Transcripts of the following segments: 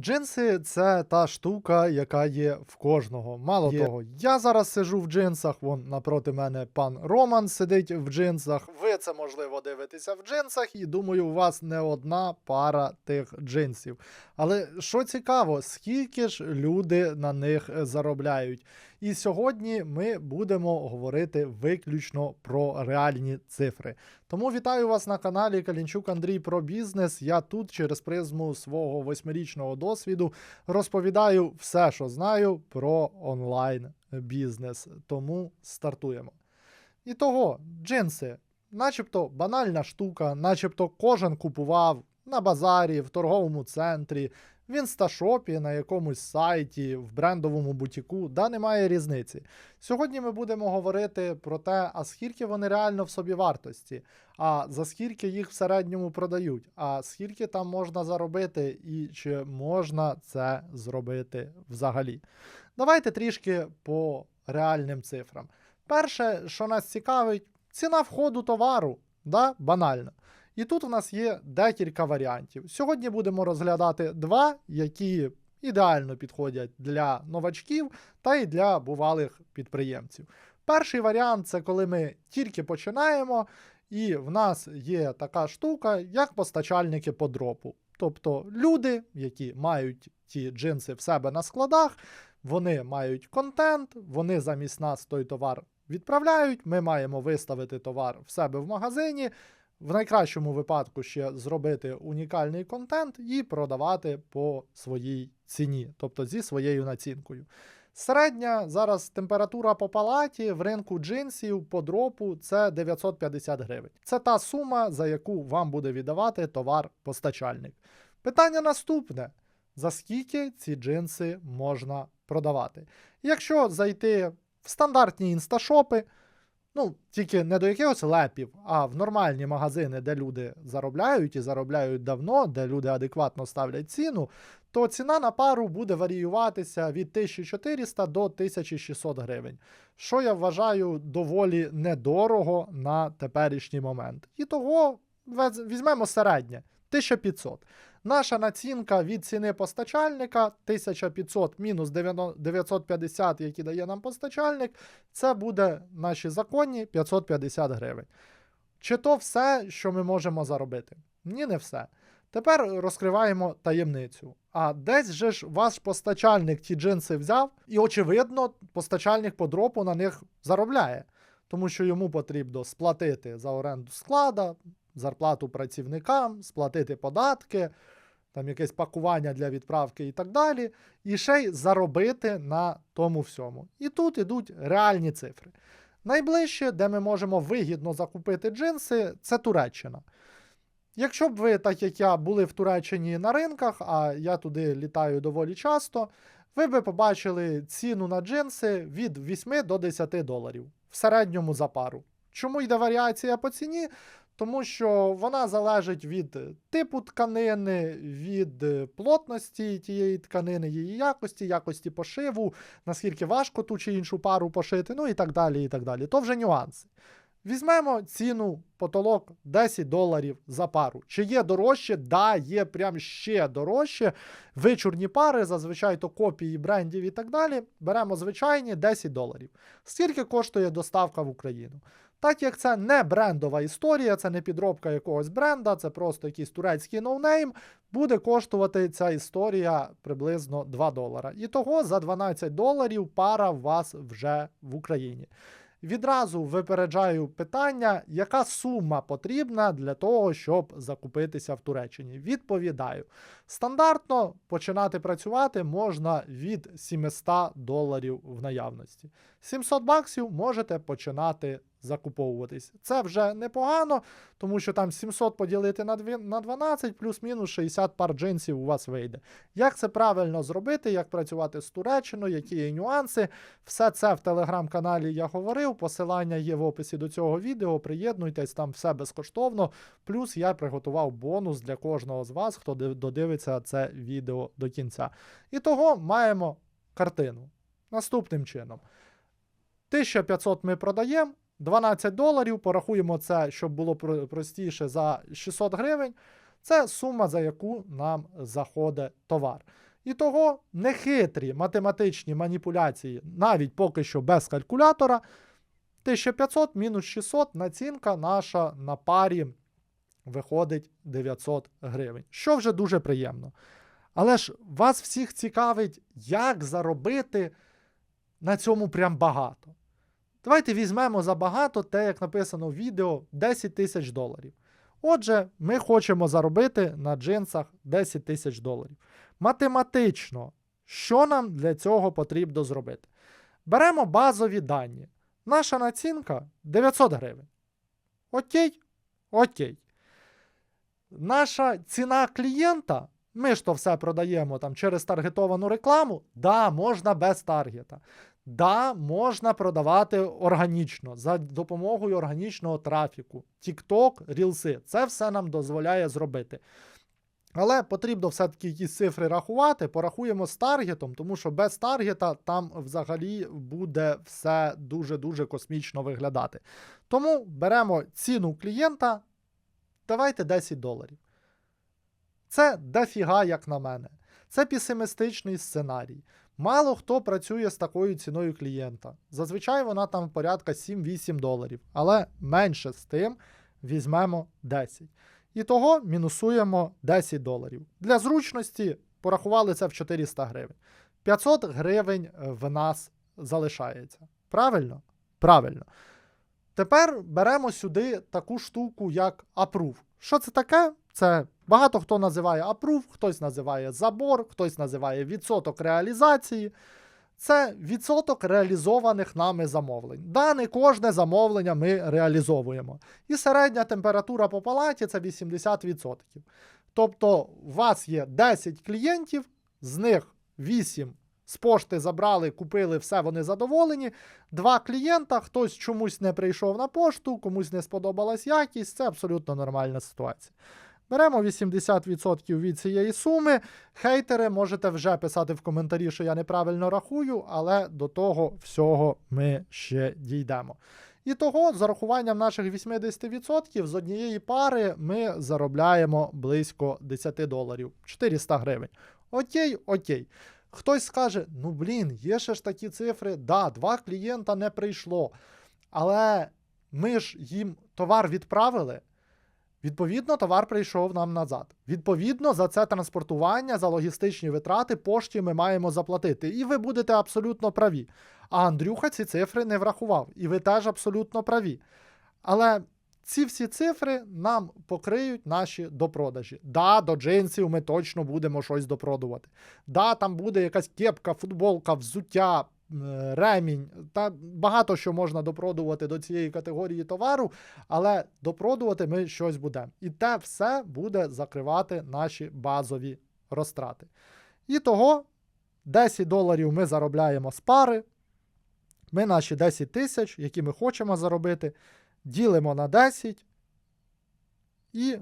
Джинси це та штука, яка є в кожного. Мало Є. того, я зараз сижу в джинсах. Вон напроти мене пан Роман сидить в джинсах. Ви це можливо дивитеся в джинсах, і думаю, у вас не одна пара тих джинсів. Але що цікаво, скільки ж люди на них заробляють? І сьогодні ми будемо говорити виключно про реальні цифри. Тому вітаю вас на каналі Калінчук Андрій про бізнес. Я тут через призму свого восьмирічного досвіду розповідаю все, що знаю про онлайн бізнес. Тому стартуємо. І того, джинси, начебто банальна штука, начебто кожен купував на базарі, в торговому центрі, в інсташопі, на якомусь сайті, в брендовому бутіку, да немає різниці. Сьогодні ми будемо говорити про те, а скільки вони реально в собі вартості, а за скільки їх в середньому продають, а скільки там можна заробити і чи можна це зробити взагалі. Давайте трішки по реальним цифрам. Перше, що нас цікавить, ціна входу товару, да, банально. І тут у нас є декілька варіантів. Сьогодні будемо розглядати два, які ідеально підходять для новачків та й для бувалих підприємців. Перший варіант це коли ми тільки починаємо, і в нас є така штука, як постачальники по дропу. Тобто люди, які мають ті джинси в себе на складах, вони мають контент, вони замість нас той товар відправляють. Ми маємо виставити товар в себе в магазині. В найкращому випадку ще зробити унікальний контент і продавати по своїй ціні, тобто зі своєю націнкою. Середня зараз температура по палаті в ринку джинсів по дропу це 950 гривень. Це та сума, за яку вам буде віддавати товар-постачальник. Питання наступне: за скільки ці джинси можна продавати? Якщо зайти в стандартні інсташопи, Ну, тільки не до якихось лепів, а в нормальні магазини, де люди заробляють і заробляють давно, де люди адекватно ставлять ціну, то ціна на пару буде варіюватися від 1400 до 1600 гривень, що я вважаю доволі недорого на теперішній момент. І того візьмемо середнє 1500. Наша націнка від ціни постачальника 1500 мінус 950, які дає нам постачальник, це буде наші законні 550 гривень. Чи то все, що ми можемо заробити? Ні, не все. Тепер розкриваємо таємницю. А десь же ж ваш постачальник ті джинси взяв, і, очевидно, постачальник по дропу на них заробляє, тому що йому потрібно сплатити за оренду склада, зарплату працівникам, сплатити податки, там якесь пакування для відправки і так далі, і ще й заробити на тому всьому. І тут ідуть реальні цифри. Найближче, де ми можемо вигідно закупити джинси, це Туреччина. Якщо б ви, так як я, були в Туреччині на ринках, а я туди літаю доволі часто, ви би побачили ціну на джинси від 8 до 10 доларів в середньому за пару. Чому йде варіація по ціні? Тому що вона залежить від типу тканини, від е, плотності тієї тканини, її якості, якості пошиву, наскільки важко ту чи іншу пару пошити, ну і так далі. і так далі. То вже нюанси. Візьмемо ціну потолок 10 доларів за пару. Чи є дорожче? Да, є прям ще дорожче. Вичурні пари, зазвичай то копії брендів і так далі. Беремо звичайні 10 доларів. Скільки коштує доставка в Україну? Так як це не брендова історія, це не підробка якогось бренда, це просто якийсь турецький ноунейм, буде коштувати ця історія приблизно 2 долара. І того за 12 доларів пара у вас вже в Україні. Відразу випереджаю питання, яка сума потрібна для того, щоб закупитися в Туреччині. Відповідаю. Стандартно починати працювати можна від 700 доларів в наявності. 700 баксів можете починати закуповуватись. Це вже непогано, тому що там 700 поділити на 12, плюс-мінус 60 пар джинсів у вас вийде. Як це правильно зробити, як працювати з Туреччиною, які є нюанси, все це в телеграм-каналі я говорив. Посилання є в описі до цього відео. Приєднуйтесь, там все безкоштовно. Плюс я приготував бонус для кожного з вас, хто додивиться це відео до кінця. І того маємо картину. Наступним чином. 1500 ми продаємо, 12 доларів, порахуємо це, щоб було простіше за 600 гривень. Це сума, за яку нам заходить товар. І того нехитрі математичні маніпуляції, навіть поки що без калькулятора, 1500 мінус 600 націнка наша на парі виходить 900 гривень, що вже дуже приємно. Але ж вас всіх цікавить, як заробити на цьому прям багато. Давайте візьмемо за багато те, як написано в відео, 10 тисяч доларів. Отже, ми хочемо заробити на джинсах 10 тисяч доларів. Математично, що нам для цього потрібно зробити? Беремо базові дані. Наша націнка 900 гривень. Окей? Окей. Наша ціна клієнта, ми ж то все продаємо там через таргетовану рекламу. Да, можна без таргета. Да, можна продавати органічно за допомогою органічного трафіку. TikTok, рілси. Це все нам дозволяє зробити. Але потрібно все-таки якісь цифри рахувати. Порахуємо з таргетом, тому що без таргета там взагалі буде все дуже-дуже космічно виглядати. Тому беремо ціну клієнта. Давайте 10 доларів. Це дофіга, як на мене. Це песимістичний сценарій. Мало хто працює з такою ціною клієнта. Зазвичай вона там порядка 7-8 доларів, але менше з тим візьмемо 10. І того мінусуємо 10 доларів. Для зручності порахували це в 400 гривень. 500 гривень в нас залишається. Правильно? Правильно. Тепер беремо сюди таку штуку, як Approve. Що це таке? Це багато хто називає Approve, хтось називає забор, хтось називає відсоток реалізації. Це відсоток реалізованих нами замовлень. Да, не кожне замовлення ми реалізовуємо. І середня температура по палаті це 80%. Тобто, у вас є 10 клієнтів, з них 8 з пошти забрали, купили все, вони задоволені. Два клієнта, хтось чомусь не прийшов на пошту, комусь не сподобалась якість, це абсолютно нормальна ситуація. Беремо 80% від цієї суми. Хейтери можете вже писати в коментарі, що я неправильно рахую, але до того всього ми ще дійдемо. І того, з урахуванням наших 80% з однієї пари ми заробляємо близько 10 доларів, 400 гривень. Окей, окей. Хтось скаже: ну блін, є ще ж такі цифри, да, два клієнта не прийшло. Але ми ж їм товар відправили. Відповідно, товар прийшов нам назад. Відповідно, за це транспортування, за логістичні витрати пошті ми маємо заплатити. І ви будете абсолютно праві. А Андрюха ці цифри не врахував. І ви теж абсолютно праві. Але ці всі цифри нам покриють наші допродажі. Да, до джинсів ми точно будемо щось допродувати. Да, там буде якась кепка, футболка, взуття. Е, Ремінь та багато що можна допродувати до цієї категорії товару, але допродувати ми щось будемо. І те все буде закривати наші базові розтрати. І того 10 доларів ми заробляємо з пари. Ми наші 10 тисяч, які ми хочемо заробити, ділимо на 10 і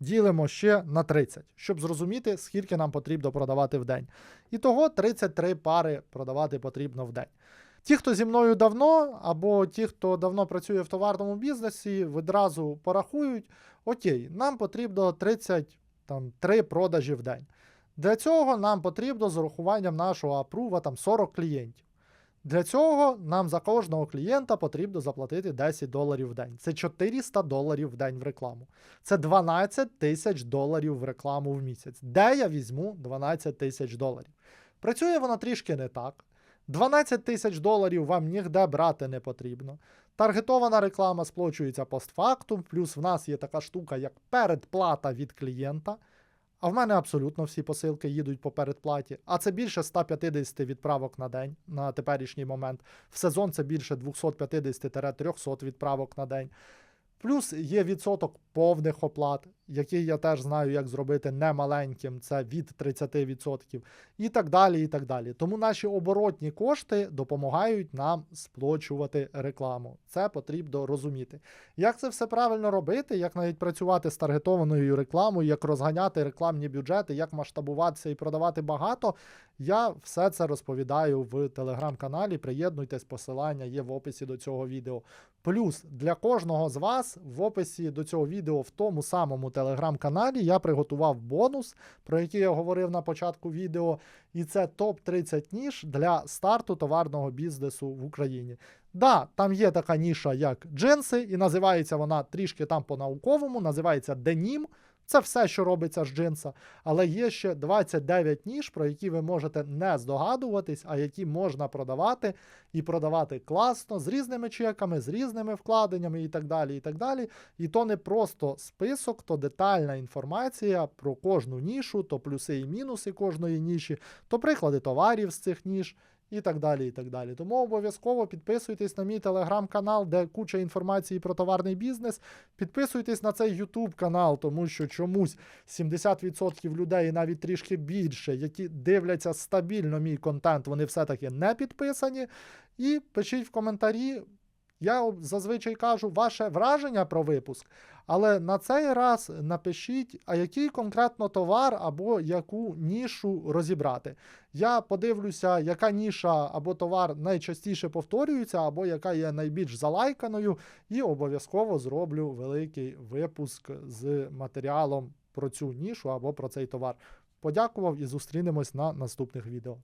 ділимо ще на 30, щоб зрозуміти, скільки нам потрібно продавати в день. І того 33 пари продавати потрібно в день. Ті, хто зі мною давно, або ті, хто давно працює в товарному бізнесі, відразу порахують: окей, нам потрібно 33 продажі в день. Для цього нам потрібно з урахуванням нашого апрува там 40 клієнтів. Для цього нам за кожного клієнта потрібно заплатити 10 доларів в день. Це 400 доларів в день в рекламу. Це 12 тисяч доларів в рекламу в місяць. Де я візьму 12 тисяч доларів? Працює воно трішки не так. 12 тисяч доларів вам ніде брати не потрібно. Таргетована реклама сплачується постфактум, плюс в нас є така штука, як передплата від клієнта. А в мене абсолютно всі посилки їдуть по передплаті. А це більше 150 відправок на день на теперішній момент. В сезон це більше 250-300 відправок на день. Плюс є відсоток повних оплат, який я теж знаю, як зробити немаленьким, це від 30%, і так далі. і так далі. Тому наші оборотні кошти допомагають нам сплачувати рекламу. Це потрібно розуміти. Як це все правильно робити, як навіть працювати з таргетованою рекламою, як розганяти рекламні бюджети, як масштабуватися і продавати багато, я все це розповідаю в телеграм-каналі. Приєднуйтесь, посилання є в описі до цього відео. Плюс для кожного з вас в описі до цього відео. Відео в тому самому телеграм-каналі я приготував бонус, про який я говорив на початку відео, і це топ-30 ніж для старту товарного бізнесу в Україні. Да, там є така ніша, як джинси, і називається вона трішки там по-науковому, називається денім. Це все, що робиться з джинса. Але є ще 29 ніж, про які ви можете не здогадуватись, а які можна продавати і продавати класно, з різними чеками, з різними вкладеннями і так далі. І так далі. І то не просто список, то детальна інформація про кожну нішу, то плюси і мінуси кожної ніші, то приклади товарів з цих ніж. І так далі, і так далі. Тому обов'язково підписуйтесь на мій телеграм-канал, де куча інформації про товарний бізнес. Підписуйтесь на цей YouTube канал, тому що чомусь 70% людей, навіть трішки більше, які дивляться стабільно мій контент, вони все-таки не підписані. І пишіть в коментарі. Я зазвичай кажу ваше враження про випуск, але на цей раз напишіть, а який конкретно товар або яку нішу розібрати. Я подивлюся, яка ніша або товар найчастіше повторюється, або яка є найбільш залайканою, і обов'язково зроблю великий випуск з матеріалом про цю нішу або про цей товар. Подякував і зустрінемось на наступних відео.